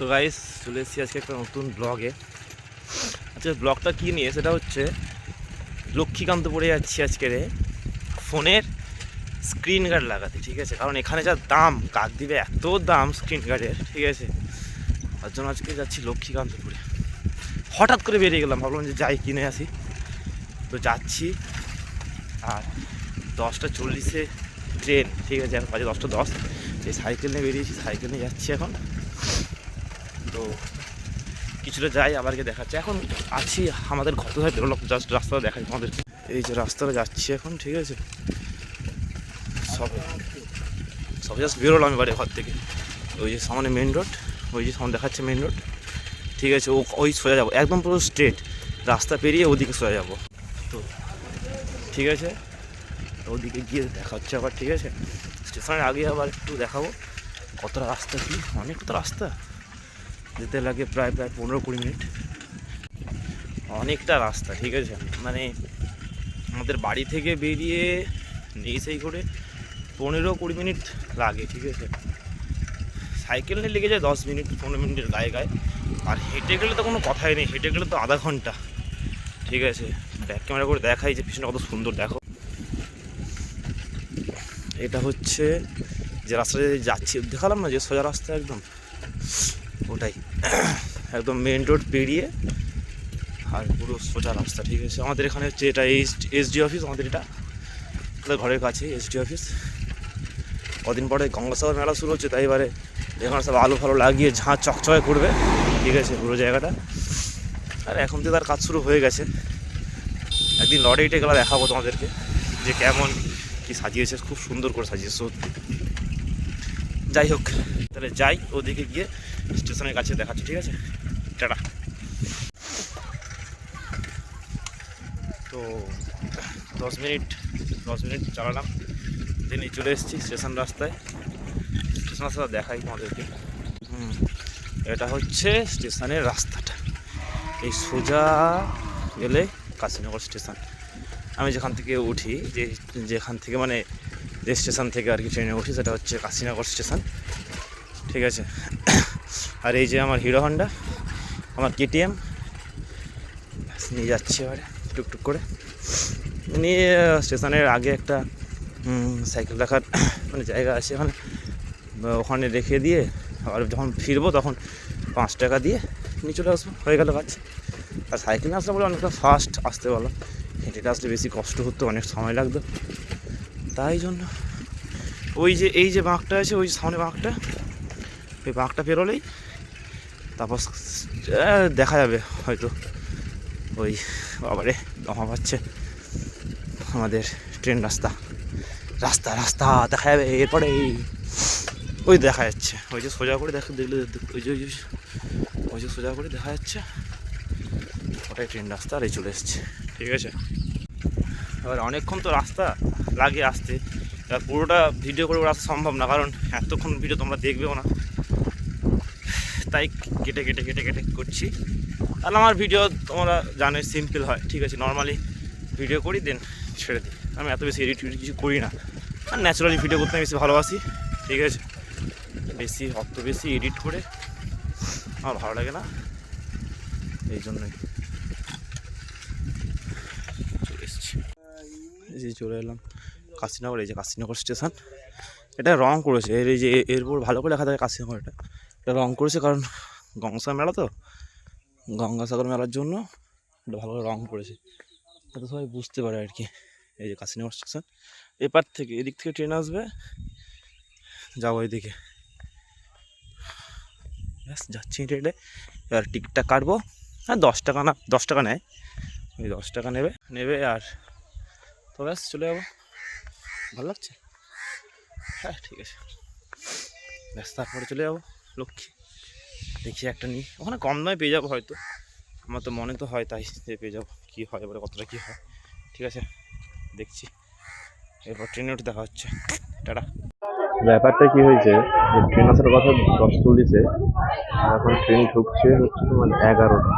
তো গাইস চলে এসেছি আজকে একটা নতুন ব্লগে আচ্ছা ব্লগটা কী নিয়ে? সেটা হচ্ছে লক্ষ্মীকান্ত পড়ে যাচ্ছি আজকে রে ফোনের স্ক্রিন গার্ড লাগাতে, ঠিক আছে? কারণ এখানে যা দাম কাক দিবে এত দাম স্ক্রিন গার্ডের ঠিক আছে? তার জন্য আজকে যাচ্ছি লক্ষ্মীকান্তপুরে। হঠাৎ করে বেরিয়ে গেলাম, ভাবলাম যে যাই, কিনে আসি। তো যাচ্ছি, আর দশটা চল্লিশে ট্রেন, ঠিক আছে? এখন বাজে দশটা দশ। এই সাইকেল নিয়ে বেরিয়েছি, সাইকেল নিয়ে যাচ্ছি এখন। তো কিছুটা যাই আবারকে দেখাচ্ছে। এখন আছি আমাদের ঘর থেকে বেরোলাম জাস্ট রাস্তাটা দেখাই তোমাদের এই যে রাস্তাটা যাচ্ছি এখন, ঠিক আছে? সব সব জাস্ট বেরোলাম এবারে ঘর থেকে। ওই যে সামনে মেন রোড ওই যে সামনে দেখাচ্ছে মেন রোড ঠিক আছে, ও, ওই সোজা যাব। একদম পুরো স্ট্রেট রাস্তা পেরিয়ে ওদিকে সোজা যাব। তো, ঠিক আছে? ওদিকে গিয়ে দেখা হচ্ছে আবার, ঠিক আছে? স্টেশনের আগে আবার একটু দেখাবো। কতটা রাস্তা কি? অনেকটা রাস্তা। যেতে লাগে প্রায় প্রায় পনেরো কুড়ি মিনিট। অনেকটা রাস্তা, ঠিক আছে? মানে আমাদের বাড়ি থেকে বেরিয়ে নেই সেই করে পনেরো কুড়ি মিনিট লাগে, ঠিক আছে? সাইকেল নিয়ে লেগে যায় দশ মিনিট, পনেরো মিনিটের গায়ে গায়ে। আর হেঁটে গেলে তো কোনো কথাই নেই, হেঁটে গেলে তো আধা ঘণ্টা, ঠিক আছে? ব্যাক ক্যামেরা করে দেখাই যে পিছনে কত সুন্দর, দেখো। এটা হচ্ছে যে রাস্তাটা দিয়ে যাচ্ছি, দেখালাম না যে সোজা রাস্তা একদম? ওটাই। একদম মেন রোড পেরিয়ে আর পুরো সোজা রাস্তা, ঠিক আছে? আমাদের এখানে হচ্ছে এটা এসডি অফিস আমাদের এটা ঘরের কাছে এসডি অফিস কদিন পরে গঙ্গাসাগর মেলা শুরু হচ্ছে, তাই এবারে এখানে সব আলো ফালো লাগিয়ে ঝাঁ চকচকে করবে, ঠিক আছে, পুরো জায়গাটা। আর এখন তো তার কাজ শুরু হয়ে গেছে। একদিন লড়ে ইটে গেলা দেখাবো তোমাদেরকে যে কেমন কি সাজিয়েছে, খুব সুন্দর করে সাজিয়েছে, সত্যি। যাই হোক, তাহলে যাই ওদিকে গিয়ে। স্টেশনের কাছে দেখাচ্ছি, ঠিক আছে? টাটা। তো দশ মিনিট দশ মিনিট চালালাম। দিনে চলে এসেছি স্টেশন রাস্তায়। স্টেশন রাস্তা দেখাই তোমাদেরকে। হুম, এটা হচ্ছে স্টেশনের রাস্তাটা। এই সোজা গেলে কাশীনগর স্টেশন। আমি যেখান থেকে উঠি, যে যেখান থেকে মানে যে স্টেশন থেকে আর কি ট্রেনে উঠি, সেটা হচ্ছে কাশীনগর স্টেশন। ঠিক আছে? আর এই যে আমার হিরো হন্ডা, আমার কেটিএম। নিয়ে যাচ্ছি এবারে, টুকটুক করে। নিয়ে স্টেশনের আগে একটা সাইকেল রাখার মানে জায়গা আছে ওখানে ওখানে রেখে দিয়ে, আবার যখন ফিরবো তখন পাঁচ টাকা দিয়ে নিয়ে চলে আসব। হয়ে গেল কাজ। আর সাইকেল আসলে বলে অনেকটা ফাস্ট আসতে বলো হেঁটে আসলে বেশি কষ্ট হতো, অনেক সময় লাগতো। তাই জন্য ওই যে, এই যে বাঁকটা আছে, ওই সামনে বাঁকটা, ওই বাঁকটা পেরোলেই তারপর দেখা যাবে হয়তো। ওই বাবারে দমা পাচ্ছে। আমাদের ট্রেন রাস্তা। রাস্তা রাস্তা, দেখা যাবে এরপরে ওই দেখা যাচ্ছে। ওই যে সোজা করে দেখা, দেখলে ওই যে ওই যে ওই যে সোজা করে দেখা যাচ্ছে। ওটাই ট্রেন রাস্তা, আর এই চলে এসছে। ঠিক আছে? এবার অনেকক্ষণ তো রাস্তা লাগে আসতে। পুরোটা ভিডিও করে আসা সম্ভব না, কারণ এতক্ষণ ভিডিও তোমরা দেখবেও না। তাই কেটে কেটে কেটে কেটে করছি। আর আমার ভিডিও তোমরা জানোই সিম্পল হয়, ঠিক আছে? নর্মালি ভিডিও করি দেন ছেড়ে দিই। আমি এত বেশি এডিট কিছু করি না। আর ন্যাচারালি ভিডিও করতে আমি বেশি ভালোবাসি, ঠিক আছে? বেশি, অত বেশি এডিট করে আমার ভালো লাগে না। এই জন্যই। এই চলে এলাম কাশীনগর, এই যে কাশীনগর স্টেশন এটা রং করেছে, এর এই যে এরপর ভালো করে লেখা থাকে কাশীনগর এটা। এটা রং করেছে কারণ গঙ্গাসাগর মেলা তো। গঙ্গাসাগর মেলার জন্য এটা ভালো করে রং করেছে। যাতে সবাই বুঝতে পারে আর কি। এই যে কাশীনগর স্টেশন এপার থেকে, এদিক থেকে ট্রেন আসবে। যাব এদিকে। ব্যাস, যাচ্ছি ট্রেনে এবার টিকিটটা কাটবো। হ্যাঁ দশ টাকা না, দশ টাকা নেয়। ওই দশ টাকা নেবে নেবে আর তো ব্যাস, চলে যাব। ভালো লাগছে? হ্যাঁ ঠিক আছে। ব্যাস, তারপরে চলে যাব। লক্ষ্মী। দেখি একটা নিই। ওখানে কম দামে পেয়ে যাব হয়তো। আমার তো মনে তো হয় তাই পেয়ে যাব। কী হয়, এবারে কতটা কী হয়? ঠিক আছে, দেখছি। এরপর ট্রেনে উঠে দেখা হচ্ছে। টাটা। ব্যাপারটা কি হয়েছে? যে ট্রেন আসার কথা দশ চল্লিশে এখন ট্রেন ঢুকছে হচ্ছে তোমার এগারোটা।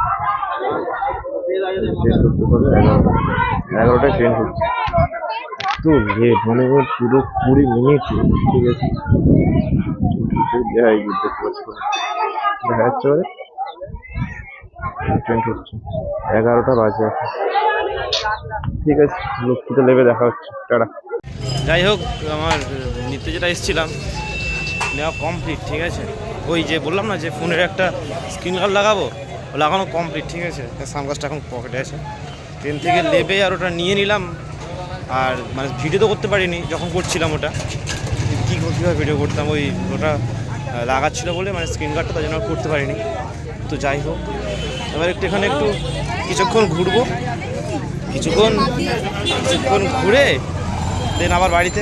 ট্রেন ঢুকতে পারে এগারোটা। এগারোটায় ট্রেন ঢুকছে। তো লেট মানে পুরো কুড়ি মিনিট ঠিক আছে। দেখা যাচ্ছে এগারোটা বাজে। ঠিক আছে লক্ষ্মীতে লেবে দেখা হচ্ছে। টাটা। যাই হোক আমার নিতে যেটা এসেছিলাম নেওয়া কমপ্লিট ঠিক আছে? ওই যে বললাম না যে ফোনের একটা স্ক্রিন গার্ড লাগাবো লাগানো কমপ্লিট ঠিক আছে? সানগ্লাসটা এখন পকেটে আছে। ট্রেন থেকে লেবে আর ওটা নিয়ে নিলাম। আর মানে ভিডিও তো করতে পারিনি, যখন করছিলাম ওটা। কী কীভাবে ভিডিও করতাম, ওই ওটা লাগাচ্ছিল বলে মানে স্ক্রিন গার্ডটা তার জন্য করতে পারিনি। তো যাই হোক, এবার একটু এখানে একটু কিছুক্ষণ ঘুরবো। কিছুক্ষণ কিছুক্ষণ ঘুরে দেন আবার বাড়িতে।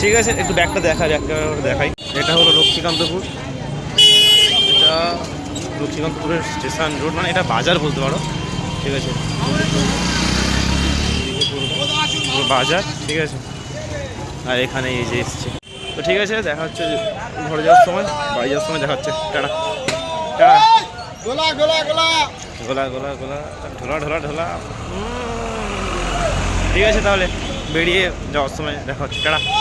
ঠিক আছে, একটু ব্যাগটা দেখা ব্যাগটা দেখাই। এটা হলো লক্ষ্মীকান্তপুর এটা লক্ষ্মীকান্তপুরের স্টেশন রোড মানে এটা বাজার বলতে পারো। ঠিক আছে। বাজার ঠিক আছে? আর এখানে এই যে এসছে। তো ঠিক আছে দেখা হচ্ছে ঘরে যাওয়ার সময় বাড়ি যাওয়ার সময় দেখা হচ্ছে। টাটা। টাটা। গোলা গোলা গোলা। গোলা ঢোলা ঢোলা ঢোলা। উম। ঠিক আছে তাহলে বেরিয়ে যাওয়ার সময় দেখা হচ্ছে। টাটা।